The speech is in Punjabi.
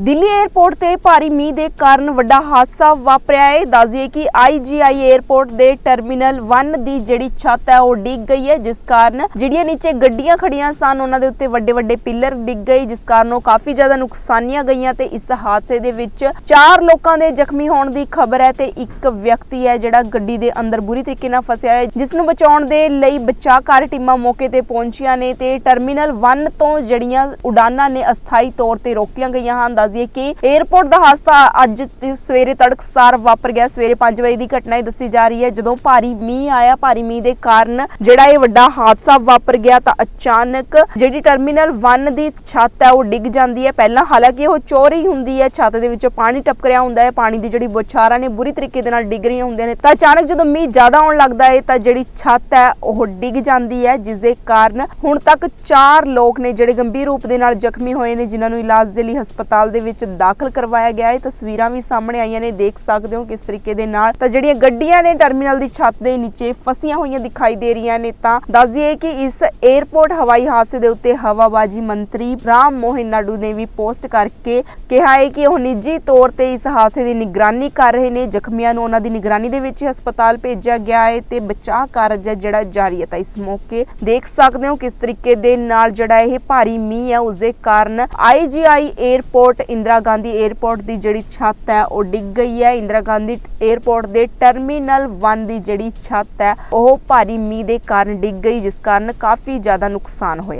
ਦਿੱਲੀ 에ਅਰਪੋਰਟ ਤੇ ਭਾਰੀ ਮੀਂਹ ਦੇ ਕਾਰਨ ਵੱਡਾ ਹਾਦਸਾ ਵਾਪਰਿਆ ਹੈ। ਦੱਸ ਦਈਏ ਕਿ IGI 에ਅਰਪੋਰਟ ਦੇ ਟਰਮੀਨਲ 1 ਦੀ ਜਿਹੜੀ ਛੱਤ ਹੈ, ਉਹ ਡਿੱਗ ਗਈ ਹੈ। ਜਿਸ ਕਾਰਨ ਜਿਹੜੀਆਂ ਨੀਚੇ ਗੱਡੀਆਂ ਖੜੀਆਂ ਸਨ, ਉਹਨਾਂ ਦੇ ਉੱਤੇ ਵੱਡੇ ਵੱਡੇ ਪਿੱਲਰ ਡਿੱਗ ਗਏ। ਜਿਸ ਕਾਰਨ ਉਹ ਕਾਫੀ ਜ਼ਿਆਦਾ ਨੁਕਸਾਨੀਆਂ ਗਈਆਂ ਤੇ ਇਸ ਹਾਦਸੇ ਦੇ ਵਿੱਚ ਚਾਰ ਲੋਕਾਂ ਦੇ ਜ਼ਖਮੀ ਹੋਣ ਦੀ ਖਬਰ ਹੈ ਤੇ ਇੱਕ ਵਿਅਕਤੀ ਹੈ ਜਿਹੜਾ ਗੱਡੀ ਦੇ ਅੰਦਰ ਬੁਰੀ ਤਰੀਕੇ ਨਾਲ ਫਸਿਆ ਹੈ। ਜਿਸ ਨੂੰ ਬਚਾਉਣ ਦੇ ਲਈ ਬਚਾਅ ਟੀਮਾਂ ਮੌਕੇ ਤੇ ਪਹੁੰਚੀਆਂ ਨੇ ਤੇ ਟਰਮੀਨਲ 1 ਤੋਂ ਜਿਹੜੀਆਂ ਉਡਾਨਾਂ ਨੇ ਅਸਥਾਈ ਤੌਰ ਤੇ ਰੋਕੀਆਂ ਗਈਆਂ ਹਨ। ਦੱਸ ਦਈਏ ਕਿ 에ਅਰਪੋਰਟ ਦਾ ਹਾਦਸਾ ਅੱਜ ਸਵੇਰੇ ਤੜਕਸਾਰ ਵਾਪਰ ਗਿਆ। ਸਵੇਰੇ 5 ਵਜੇ ਦੀ ਘਟਨਾ ਇਹ ਦੱਸੀ ਜਾ ਰਹੀ ਹੈ। ਜਦੋਂ ਭਾਰੀ ਮੀਂਹ ਆਇਆ, ਭਾਰੀ ਮੀਂਹ ਦੇ ਕਾਰਨ ਜਿਹੜਾ ਇਹ ਵੱਡਾ ਹਾਦਸਾ ਵਾਪਰ ਗਿਆ ਤਾਂ ਅਚਾਨਕ ਜਿਹੜੀ ਟਰਮੀਨਲ 1 ਦੀ ਛੱਤ ਹੈ, ਉਹ ਡਿੱਗ ਜਾਂਦੀ ਹੈ। ਪਹਿਲਾਂ ਹਾਲਾਂਕਿ ਉਹ ਚੋਰੀ ਹੁੰਦੀ ਹੈ, ਛੱਤ ਦੇ ਵਿੱਚੋਂ ਪਾਣੀ ਟਪਕ ਰਿਹਾ ਹੁੰਦਾ ਹੈ। ਪਾਣੀ ਦੀ ਜਿਹੜੀ ਬੁਛਾਰਾਂ ਨੇ, ਬੁਰੀ ਤਰੀਕੇ ਦੇ ਨਾਲ ਡਿੱਗ ਰਹੀਆਂ ਹੁੰਦੀਆਂ ਨੇ। ਤਾਂ ਅਚਾਨਕ ਜਦੋਂ ਮੀਂਹ ਜ਼ਿਆਦਾ ਆਉਣ ਲੱਗਦਾ ਹੈ, ਤਾਂ ਜਿਹੜੀ ਛੱਤ ਹੈ, ਉਹ ਡਿੱਗ ਜਾਂਦੀ ਹੈ ਜਿਸ ਦੇ ਕਾਰਨ ਹੁਣ ਤੱਕ 4 ਲੋਕ ਨੇ ਜਿਹੜੇ ਗੰਭੀਰ ਰੂਪ ਦੇ ਨਾਲ ਜ਼ਖਮੀ ਹੋਏ ਨੇ, ਜਿਨ੍ਹਾਂ ਨੂੰ ਇਲਾਜ ਦੇ ਲਈ ਹਸਪਤਾਲ ਦੇ ਵਿੱਚ ਦਾਖਲ ਕਰਵਾਇਆ ਗਿਆ ਹੈ। ਤਸਵੀਰਾਂ ਵੀ ਸਾਹਮਣੇ ਆਈਆਂ ਨੇ, ਦੇਖ ਸਕਦੇ ਹੋ ਕਿਸ ਤਰੀਕੇ ਦੇ ਨਾਲ। ਤਾਂ ਜਿਹੜੀਆਂ ਗੱਡੀਆਂ ਨੇ ਟਰਮੀਨਲ ਦੀ ਛੱਤ ਦੇ ਨੀਚੇ ਫਸੀਆਂ ਹੋਈਆਂ ਦਿਖਾਈ ਦੇ ਰਹੀਆਂ ਨੇ, ਤਾਂ ਦੱਸ ਦਈਏ ਕਿ ਇਸ 에ਅਰਪੋਰਟ ਹਵਾਈ ਹਾਦਸੇ ਦੇ ਉੱਤੇ ਹਵਾਬਾਜੀ ਮੰਤਰੀ ਰਾਮ ਮੋਹਨ ਨਾਡੂ ਨੇ ਵੀ ਪੋਸਟ ਕਰਕੇ ਕਿਹਾ ਹੈ ਕਿ ਉਹ ਨਿੱਜੀ ਤੌਰ ਤੇ ਇਸ ਹਾਦਸੇ ਦੀ ਨਿਗਰਾਨੀ ਕਰ ਰਹੇ ਨੇ। ਜ਼ਖਮੀਆਂ ਨੂੰ ਉਹਨਾਂ ਦੀ ਨਿਗਰਾਨੀ ਦੇ ਵਿੱਚ ਹਸਪਤਾਲ ਭੇਜਿਆ ਗਿਆ ਹੈ ਤੇ ਬਚਾਅ ਕਾਰਜ ਜਿਹੜਾ ਜਾਰੀ ਹੈ। ਤਾਂ ਇਸ ਮੌਕੇ ਦੇਖ ਸਕਦੇ ਹੋ ਕਿਸ ਤਰੀਕੇ ਦੇ ਨਾਲ ਜਿਹੜਾ ਇਹ ਭਾਰੀ ਮੀਂਹ ਹੈ ਉਸ ਦੇ ਕਾਰਨ IGI airport Indira Gandhi airport ਦੀ ਜਿਹੜੀ ਛੱਤ ਹੈ, ਉਹ ਡਿੱਗ ਗਈ ਹੈ। ਇੰਦਰਾ ਗਾਂਧੀ 에ਅਰਪੋਰਟ ਦੇ ਟਰਮੀਨਲ 1 ਦੀ ਜਿਹੜੀ ਛੱਤ ਹੈ, ਉਹ ਭਾਰੀ ਮੀਂਹ ਦੇ ਕਾਰਨ ਡਿੱਗ ਗਈ, ਜਿਸ ਕਾਰਨ ਕਾਫੀ ਜ਼ਿਆਦਾ ਨੁਕਸਾਨ ਹੋਇਆ।